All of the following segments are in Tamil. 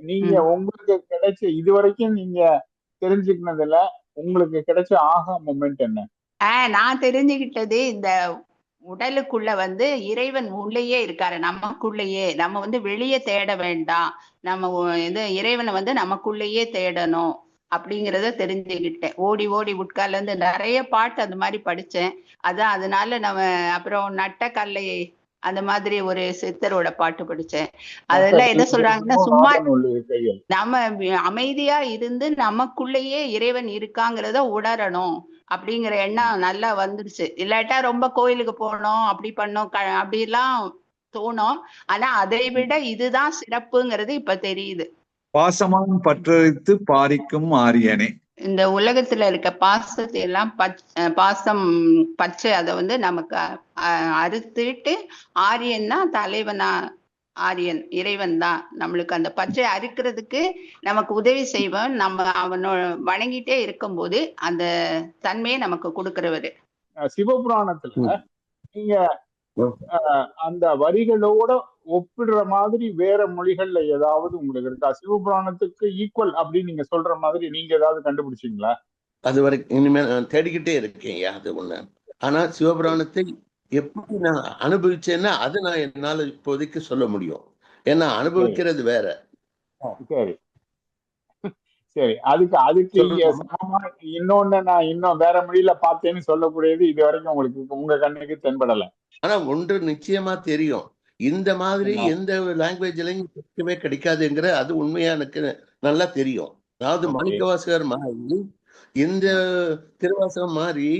நீங்க உங்களுக்கு கிடைச்ச இது வரைக்கும் நீங்க தெரிஞ்சுக்கினதுல உங்களுக்கு கிடைச்ச ஆகா மொமெண்ட் என்ன? ஆஹ் நான் தெரிஞ்சுக்கிட்டது இந்த உடலுக்குள்ள வந்து இறைவன் உள்ளேயே இருக்காரு நமக்குள்ளேயே. நம்ம வந்து வெளியே தேட வேண்டாம். நம்ம இது இறைவனை வந்து நமக்குள்ளேயே தேடணும் அப்படிங்கறத தெரிஞ்சுக்கிட்டேன். ஓடி ஓடி உட்கார்ல இருந்து நிறைய பாட்டு அந்த மாதிரி படிச்சேன். அதான் அதனால நம்ம அப்புறம் நட்டக்கல்லை அந்த மாதிரி ஒரு சித்தரோட பாட்டு படிச்சேன். அதெல்லாம் என்ன சொல்றாங்கன்னா சும்மா நம்ம அமைதியா இருந்து நமக்குள்ளேயே இறைவன் இருக்காங்கிறத உணரணும் அப்படிங்கிற எண்ணம் நல்லா வந்துருச்சு. இல்லாட்டா ரொம்ப கோயிலுக்கு போனோம் அப்படி பண்ணோம் அப்படிலாம் தோணும். ஆனா அதை விட இதுதான் சிறப்புங்கிறது இப்ப தெரியுது. பாசமான் பற்றழித்து பாரிக்கும் ஆரியனே. இந்த உலகத்துல இருக்க பாசத்தை எல்லாம் பாசம் பச்சை அதை வந்து நமக்கு அஹ், அறுத்துட்டு ஆரியன்னா தலைவனா ஆரியன் இறைவன் தான். நம்மளுக்கு அந்த பச்சை அறுக்கிறதுக்கு நமக்கு உதவி செய்வன் நம்ம அவனோட வணங்கிட்டே இருக்கும்போது அந்த தன்மையை நமக்கு கொடுக்கிறவரு. சிவபுராணத்துல நீங்க அந்த வரிகளோட ஒப்பிடுற மாதிரி வேற மொழிகள்ல ஏதாவது உங்களுக்கு இருக்கா? சிவபுராணத்துக்கு ஈக்குவல் அப்படின்னு நீங்க சொல்ற மாதிரி நீங்க ஏதாவது கண்டுபிடிச்சீங்களா? அது வரைக்கும் இனிமேல் நான் தேடிக்கிட்டே இருக்கேன் அது ஒண்ணு. ஆனா சிவபுராணத்தை எப்படி நான் அனுபவிச்சேன்னா அது நான் என்னால இப்போதைக்கு சொல்ல முடியும். ஏன்னா அனுபவிக்கிறது வேற. சரி. சரி அதுக்கு அதுக்கு. சமமா இன்னொன்னு நான் இன்னும் வேற மொழியில பார்த்தேன்னு சொல்லக்கூடியது இது வரைக்கும் உங்களுக்கு உங்க கண்ணுக்கு தென்படல. ஆனா ஒன்று நிச்சயமா தெரியும். இந்த மாதிரி. எந்த லாங்குவேஜ்லயும் கிடைக்கவே கிடைக்காதுங்கிற அது உண்மையா எனக்கு நல்லா தெரியும். அதாவது. மாணிக்கவாசகர் மாதிரி இந்த திருவாசகம் மாதிரி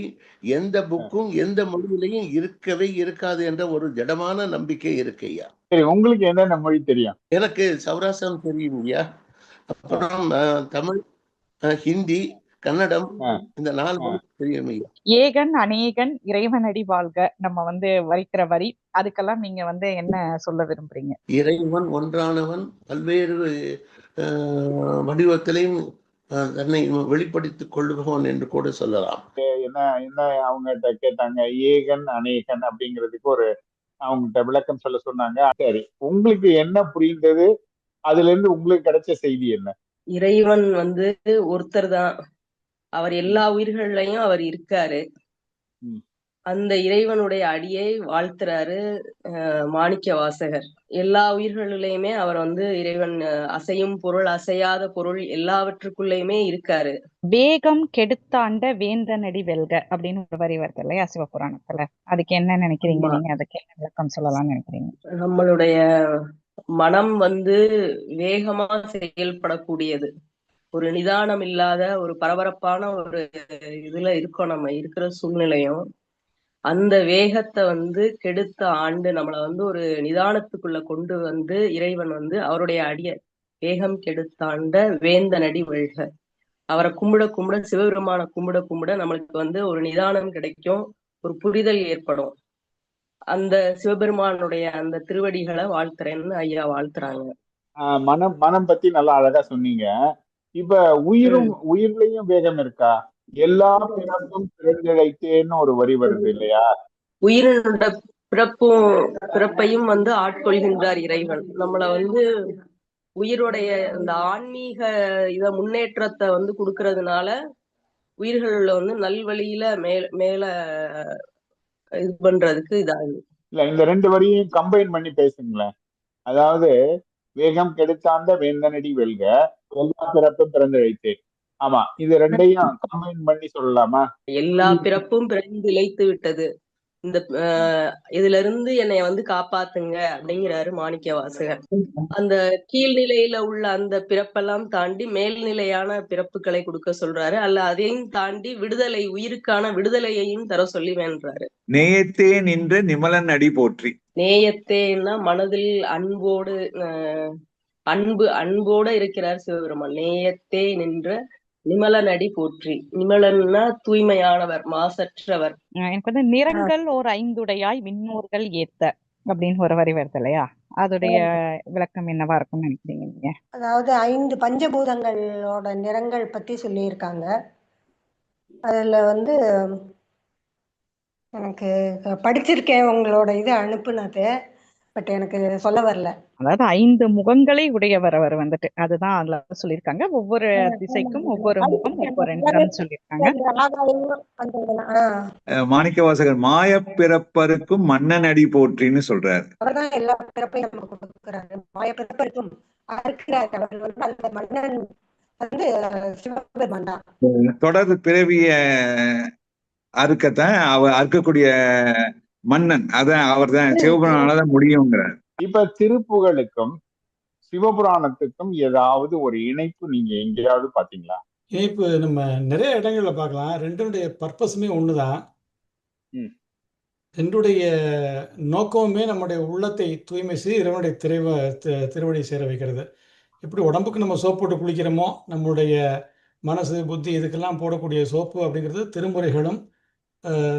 எந்த புக்கும் எந்த மொழியிலையும் இருக்கவே இருக்காது என்ற ஒரு ஜடமான நம்பிக்கை இருக்கு ஐயா. சரி உங்களுக்கு என்னென்ன மொழி தெரியும்? எனக்கு சௌராஷ்டிரம் தெரியும் ஐயா. அப்புறம் தமிழ் ஹிந்தி கன்னடம். இந்த நாலு தெரியும் ஏகன் அநேகன் இறைவனடி வாழ்க நம்ம வந்து வரிக்கிற வரி. அதுக்கெல்லாம் நீங்க வந்து என்ன சொல்ல விரும்புறீங்க? இறைவன் ஒன்றானவன் பல்வேறு வடிவத்திலையும் தன்னை வெளிப்படுத்திக் கொள்ளுபவன் என்று கூட சொல்லலாம். என்ன என்ன அவங்ககிட்ட கேட்டாங்க? ஏகன் அநேகன் அப்படிங்கிறதுக்கு ஒரு அவங்ககிட்ட விளக்கம் சொல்ல சொன்னாங்க. சரி உங்களுக்கு என்ன புரிந்தது? அதுல இருந்து உங்களுக்கு கிடைச்ச செய்தி என்ன? இறைவன் வந்து ஒருத்தர் தான். அவர் எல்லா உயிர்கள்லயும் அவர் இருக்காரு. அந்த இறைவனுடைய அடியை வாழ்த்துறாரு அஹ், மாணிக்க வாசகர். எல்லா உயிர்களிலையுமே அவர் வந்து இறைவன் அசையும் பொருள் அசையாத பொருள் எல்லாவற்றுக்குள்ளயுமே இருக்காரு. வேகம் கெடுத்தாண்ட வேந்தனடி வெல்க அப்படின்னு ஒரு வரி வருது இல்லையா சிவபுராணத்துல? அதுக்கு என்ன நினைக்கிறீங்க. நீங்க? அதுக்கு என்ன விளக்கம் சொல்லலாம்னு நினைக்கிறீங்க? நம்மளுடைய மனம் வந்து வேகமா செயல்படக்கூடியது. ஒரு நிதானம் இல்லாத ஒரு பரபரப்பான ஒரு இதுல இருக்கோம் நம்ம இருக்கிற சூழ்நிலையும் அந்த வேகத்தை வந்து கெடுத்த ஆண்டு நம்மளை வந்து ஒரு நிதானத்துக்குள்ள கொண்டு வந்து இறைவன் வந்து அவருடைய அடிய வேகம் கெடுத்தாண்ட வேந்தனடி வழ்க அவரை கும்பிட கும்பிட சிவபெருமான கும்பிட கும்பிட நம்மளுக்கு வந்து ஒரு நிதானம் கிடைக்கும் ஒரு புரிதல் ஏற்படும். அந்த சிவபெருமானுடைய அந்த திருவடிகளை வாழ்த்துறேன்னு ஐயா வாழ்த்துறாங்க. மனம் மனம் பத்தி நல்லா அழகா சொன்னீங்க. இப்ப உயிரும் உயிர்லயும் வேகம் இருக்கா? எல்லா பிறப்பும் பிறந்திழைத்தேன்னு ஒரு வரி வருது இல்லையா? உயிரினோட பிறப்பும் பிறப்பையும் வந்து ஆட்கொள்கின்றார் இறைவன். நம்மள வந்து உயிருடைய அந்த ஆன்மீக இத முன்னேற்றத்தை வந்து கொடுக்கறதுனால உயிர்கள்ல வந்து நல்வழியில மேல மேல இது பண்றதுக்கு இதாகுது. இல்ல இந்த ரெண்டு வரியும் கம்பைன் பண்ணி பேசுங்களேன். அதாவது வேகம் கெடுத்தாண்ட வேந்தனடி வெல்க எல்லா பிறப்பும் பிறந்திழைத்தேன் ஆமா இது ரெண்டையும் கம்பைன் பண்ணி சொல்லலாமா? எல்லா பிறப்பும் பிறந்து இழைத்து விட்டது. இந்த இதுல இருந்து என்னை வந்து காப்பாத்துங்க அப்படிங்கிறாரு மாணிக்க வாசகர் அந்த கீழ்நிலையில உள்ள அந்த பிறப்பெல்லாம் தாண்டி மேல்நிலையான பிறப்புகளை கொடுக்க சொல்றாரு. அல்ல அதையும் தாண்டி விடுதலை உயிருக்கான விடுதலையையும் தர சொல்லி வேண்டுறாரு நேயத்தே நின்ற நிமலன் அடி போற்றி. நேயத்தேன்னா மனதில் அன்போடு அன்பு அன்போட இருக்கிறார் சிவபெருமான். நேயத்தே நின்ற நிமலன் அடி போற்றி. நிமலன்னா தூய்மையானவர் மாசற்றவர். எனக்கு வந்து நிறங்கள் ஓர் ஐந்துடையாய் விண்ணோர்கள் ஏத்த அப்படின்னு ஒரு வரி வருது இல்லையா? அதோடைய விளக்கம் என்னவா இருக்கும்னு நினைக்கிறீங்க நீங்க? அதாவது ஐந்து பஞ்சபூதங்களோட நிறங்கள் பத்தி சொல்லியிருக்காங்க. அதுல வந்து எனக்கு படிச்சிருக்கேன் உங்களோட இது அனுப்புனது. பட் எனக்கு சொல்ல வரல. அதாவது ஐந்து முகங்களை உடையவர் அவர் வந்துட்டு. அதுதான் அதுல சொல்லியிருக்காங்க. ஒவ்வொரு திசைக்கும் ஒவ்வொரு முகம் ஒவ்வொரு நிறம் சொல்லியிருக்காங்க. மாணிக்க வாசகர் மாயப் பிறப்பருக்கும் மன்னன் அடி போற்றின்னு சொல்றாரு. அவர்தான் எல்லா பிறப்பையும் நம்ம கொடுக்கிறாரு. மாய பிறப்பருக்கும் அறுக்கிறார். அவர் வந்து அந்த மன்னன் வந்து அஹ், சிவபெருமான் தான். தொடர் பிறவிய அறுக்கத்தான் அவர் அறுக்கக்கூடிய மன்னன். அதான் அவர் தான் சிவபுராணாலதான் முடியுங்கிறார். இப்ப திருப்புகளுக்கும் சிவபுராணத்துக்கும் ஏதாவது ஒரு இணைப்பு நீங்க எங்கேயாவது பாத்தீங்களா இணைப்பு நம்ம நிறைய இடங்கள்ல பார்க்கலாம். ரெண்டுடைய பர்பஸுமே ஒண்ணுதான். ம். ரெண்டுடைய நோக்கமுமே நம்முடைய உள்ளத்தை தூய்மை செய்து இறைவனுடைய திரைவ தி- திருவடி சேர வைக்கிறது. எப்படி உடம்புக்கு நம்ம சோப்பு போட்டு குளிக்கிறோமோ நம்முடைய மனசு புத்தி இதுக்கெல்லாம் போடக்கூடிய சோப்பு அப்படிங்கிறது திருமுறைகளும்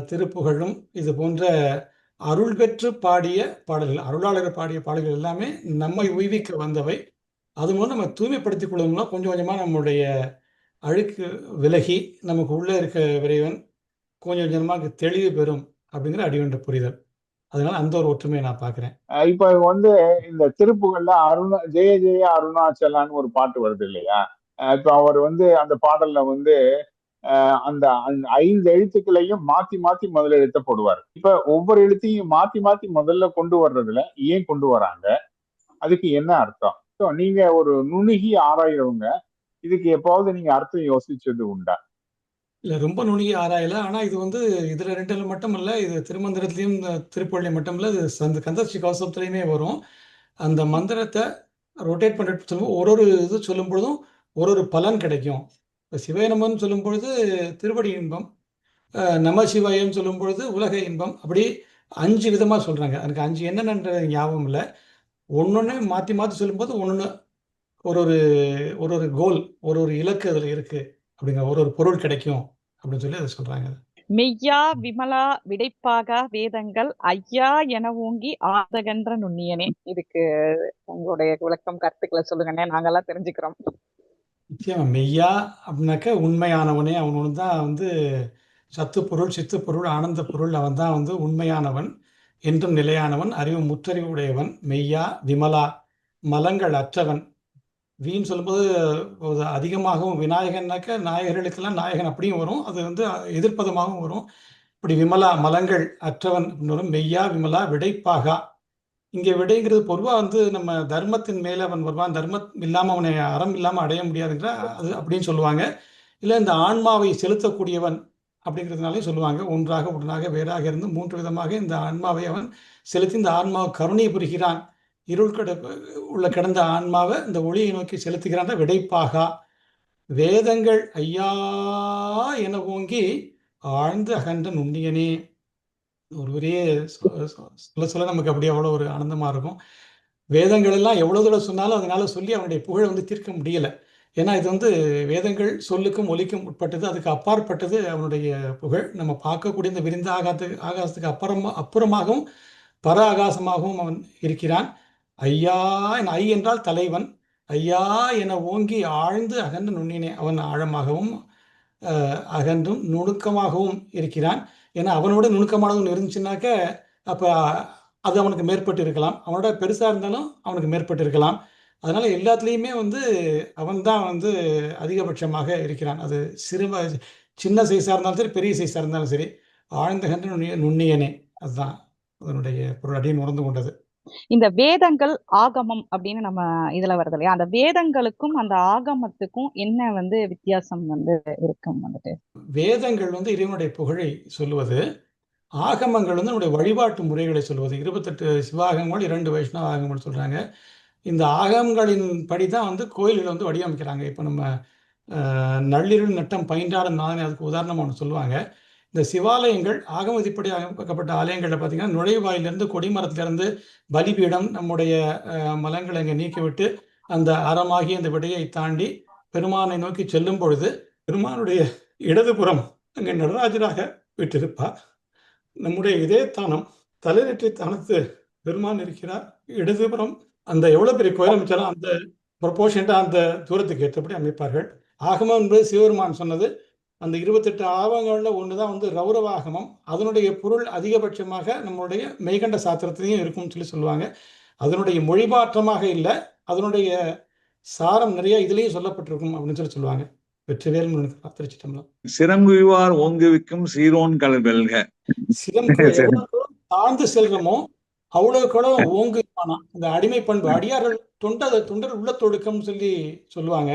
திருப்புகழும் இது போன்ற அருள் பெற்று பாடிய பாடல்கள் அருளாளர் பாடிய பாடல்கள் எல்லாமே நம்மை உய்விக்க வந்தவை. அது மூலம் நம்ம தூய்மைப்படுத்திக் கொள்ளணும்னா கொஞ்சம் கொஞ்சமாக நம்முடைய அழுக்கு விலகி நமக்கு உள்ளே இருக்க விரைவன் கொஞ்சம் கொஞ்சமாக தெளிவு பெறும் அப்படிங்கிற அடிவென்ற புரிதல். அதனால அந்த ஒரு ஒற்றுமையை நான் பார்க்குறேன். இப்போ இப்ப வந்து இந்த திருப்புகள்ல அருணா ஜெய ஜெய அருணாச்சலான்னு ஒரு பாட்டு வருது இல்லையா? இப்போ இப்ப அவர் வந்து அந்த பாடல்ல வந்து அந்த ஐந்து எழுத்துக்களையும் மாத்தி மாத்தி முதல்ல எழுத்த போடுவார் இப்ப ஒவ்வொரு எழுத்தையும் மாத்தி மாத்தி முதல்ல கொண்டு வர்றதுல ஏன் கொண்டு வராங்க? அதுக்கு என்ன அர்த்தம்? ஸோ நீங்க ஒரு நுணுகி ஆராயிறவங்க இதுக்கு எப்பாவது நீங்க அர்த்தம் யோசிச்சது உண்டா? இல்ல ரொம்ப நுணுகி ஆராயல. ஆனா இது வந்து இதுல ரெண்டுல மட்டும் இல்ல இது திருமந்திரத்திலயும் இந்த திருப்பள்ளி மட்டும் இல்ல இது அந்த கந்தசி கவசத்துலேயுமே வரும். அந்த மந்திரத்தை ரொட்டேட் பண்ணிட்டு சொல்லும்போது ஒரு ஒரு இது சொல்லும் பொழுதும் ஒரு ஒரு பலன் கிடைக்கும். இப்போ சிவயனமம் சொல்லும் பொழுது திருவடி இன்பம் அஹ் நம சிவாயம் சொல்லும் பொழுது உலக இன்பம் அப்படி அஞ்சு விதமாக சொல்கிறாங்க எனக்கு அஞ்சு என்னென்னன்ற ஞாபகம் இல்லை. ஒன்னொன்று மாற்றி மாற்றி சொல்லும்போது ஒன்று ஒரு ஒரு ஒரு ஒரு கோல் ஒரு ஒரு இலக்கு அதில் இருக்குது அப்படிங்க ஒரு ஒரு பொருள் கிடைக்கும் அப்படின்னு சொல்லி அதை சொல்கிறாங்க மெய்யா விமலா விடைப்பாகா வேதங்கள் ஐயா என ஓங்கி ஆதகன்ற நுண்ணியனே. இதுக்கு உங்களுடைய விளக்கம் கருத்துக்களை சொல்லுங்கண்ணே. நாங்கெல்லாம் தெரிஞ்சுக்கிறோம். நிச்சயமா. மெய்யா அப்படின்னாக்க உண்மையானவனே. அவன் ஒன்று தான் வந்து சத்து பொருள் சித்து பொருள் ஆனந்த பொருள் அவன் தான் வந்து உண்மையானவன் என்றும் நிலையானவன். அறிவு முற்றறிவு உடையவன். மெய்யா விமலா மலங்கள் அற்றவன். வீண் சொல்லும்போது ஒரு அதிகமாகவும் விநாயகன்னாக்க நாயகர்களுக்கெல்லாம் நாயகன் அப்படியும் வரும். அது வந்து எதிர்ப்பதமாகவும் வரும். இப்படி விமலா மலங்கள் அற்றவன் அப்படின்னு வரும். மெய்யா விமலா விடைப்பாகா. இங்கே விடைங்கிறது பொதுவாக வந்து நம்ம தர்மத்தின் மேலே அவன் வருவான். தர்மம் இல்லாமல் அவனை அறம் இல்லாமல் அடைய முடியாதுங்கிற அது அப்படின்னு சொல்லுவாங்க. இல்லை இந்த ஆன்மாவை செலுத்தக்கூடியவன் அப்படிங்கிறதுனாலே சொல்லுவாங்க. ஒன்றாக உடனாக வேறாக இருந்து மூன்று விதமாக இந்த ஆன்மாவை அவன் செலுத்தி இந்த ஆன்மாவை கருணை புரிகிறான். இருள் கட உள்ள கிடந்த ஆன்மாவை இந்த ஒளியை நோக்கி செலுத்துகிறான் விடைப்பாகா? வேதங்கள் ஐயா என ஓங்கி ஆழ்ந்து அகன்ற நுண்ணியனே. ஒரு பெரிய சொ- சொல்ல சொல்ல நமக்கு அப்படியே அவ்வளோ ஒரு ஆனந்தமாக இருக்கும். வேதங்கள் எல்லாம் எவ்வளோ தூரம் சொன்னாலும் அதனால சொல்லி அவனுடைய புகழை வந்து தீர்க்க முடியல. ஏன்னா இது வந்து வேதங்கள் சொல்லுக்கும் ஒலிக்கும் உட்பட்டது. அதுக்கு அப்பாற்பட்டது அவனுடைய புகழ். நம்ம பார்க்கக்கூடிய இந்த விரிந்த ஆகாத்து ஆகாசத்துக்கு அப்புறமா அப்புறமாகவும் பர ஆகாசமாகவும் அவன் இருக்கிறான். ஐயா என் ஐ என்றால் தலைவன். ஐயா என ஓங்கி ஆழ்ந்து அகன்று நுண்ணினே அவன் ஆழமாகவும் அகன்றும் நுணுக்கமாகவும் இருக்கிறான். ஏன்னா அவனோட நுணுக்கமானது ஒன்று இருந்துச்சுன்னாக்க அப்போ அது அவனுக்கு மேற்பட்டு இருக்கலாம். அவனோட பெருசாக இருந்தாலும் அவனுக்கு மேற்பட்டு இருக்கலாம். அதனால் எல்லாத்துலேயுமே வந்து அவன் தான் வந்து அதிகபட்சமாக இருக்கிறான். அது சிறு சின்ன சைஸாக இருந்தாலும் சரி பெரிய சைஸாக இருந்தாலும் சரி ஆழ்ந்த கன்று நுண்ணியனே. அதுதான் அதனுடைய பொருள். அப்படின்னு உணர்ந்து கொண்டது. இந்த வேதங்கள் ஆகமம் அப்படின்னு நம்ம இதுல வருது இல்லையா? அந்த வேதங்களுக்கும் அந்த ஆகமத்துக்கும் என்ன வந்து வித்தியாசம் வந்து இருக்கும் வந்துட்டு? வேதங்கள் வந்து இறைவனுடைய புகழை சொல்லுவது ஆகமங்கள் வந்து நம்முடைய வழிபாட்டு முறைகளை சொல்வது இருபத்தெட்டு சிவாகங்கள் இரண்டு வைஷ்ணவ ஆகங்கள் சொல்றாங்க. இந்த ஆகமங்களின் படி தான் வந்து கோயில்களை வந்து வடிவமைக்கிறாங்க. இப்போ நம்ம அஹ், நட்டம் பயின்றாடும் நாதனை அதுக்கு உதாரணமாக ஒன்று சொல்லுவாங்க. இந்த சிவாலயங்கள் ஆகமதிப்படி அமைக்கப்பட்ட ஆலயங்களில் பார்த்தீங்கன்னா நுழைவாயிலிருந்து கொடிமரத்திலிருந்து பலிபீடம் நம்முடைய மலங்களை அங்கே நீக்கிவிட்டு அந்த அறமாகிய அந்த விடையை தாண்டி பெருமானை நோக்கி செல்லும் பொழுது பெருமானுடைய இடதுபுறம் அங்கே நடராஜராக விட்டிருப்பார் நம்முடைய இதே தானம் தலைநெற்றி தானத்து பெருமான் இருக்கிறார். இடதுபுறம் அந்த எவ்வளோ பெரிய கோயில் அமைச்சாலும் அந்த ப்ரொபோஷனாக அந்த தூரத்துக்கு ஏற்றபடி அமைப்பார்கள். ஆகமம் என்பது சிவபெருமான் சொன்னது. அந்த இருபத்தெட்டு ஆவங்களில் ஒன்று தான் வந்து ரௌரவாகமம். அதனுடைய பொருள் அதிகபட்சமாக நம்மளுடைய மெய்கண்ட சாத்திரத்திலையும் இருக்கும்னு சொல்லி சொல்லுவாங்க. அதனுடைய மொழிமாற்றமாக இல்லை அதனுடைய சாரம் நிறைய இதுலேயும் சொல்லப்பட்டிருக்கும் அப்படின்னு சொல்லி சொல்லுவாங்க. வெற்றிவேல் முருகன் திருச்சிட்டம்பலம் சிறங்குவார் ஓங்குவிக்கும் சீரோன் கல் வெல்க. சிரம் தாழ்ந்து செல்கிறோமோ அவ்வளவுக்கு ஓங்குவானா இந்த அடிமை பண்பு அடியார்கள் தொண்ட தொண்டர் உள்ளத்தொடுக்கம்னு சொல்லி சொல்லுவாங்க.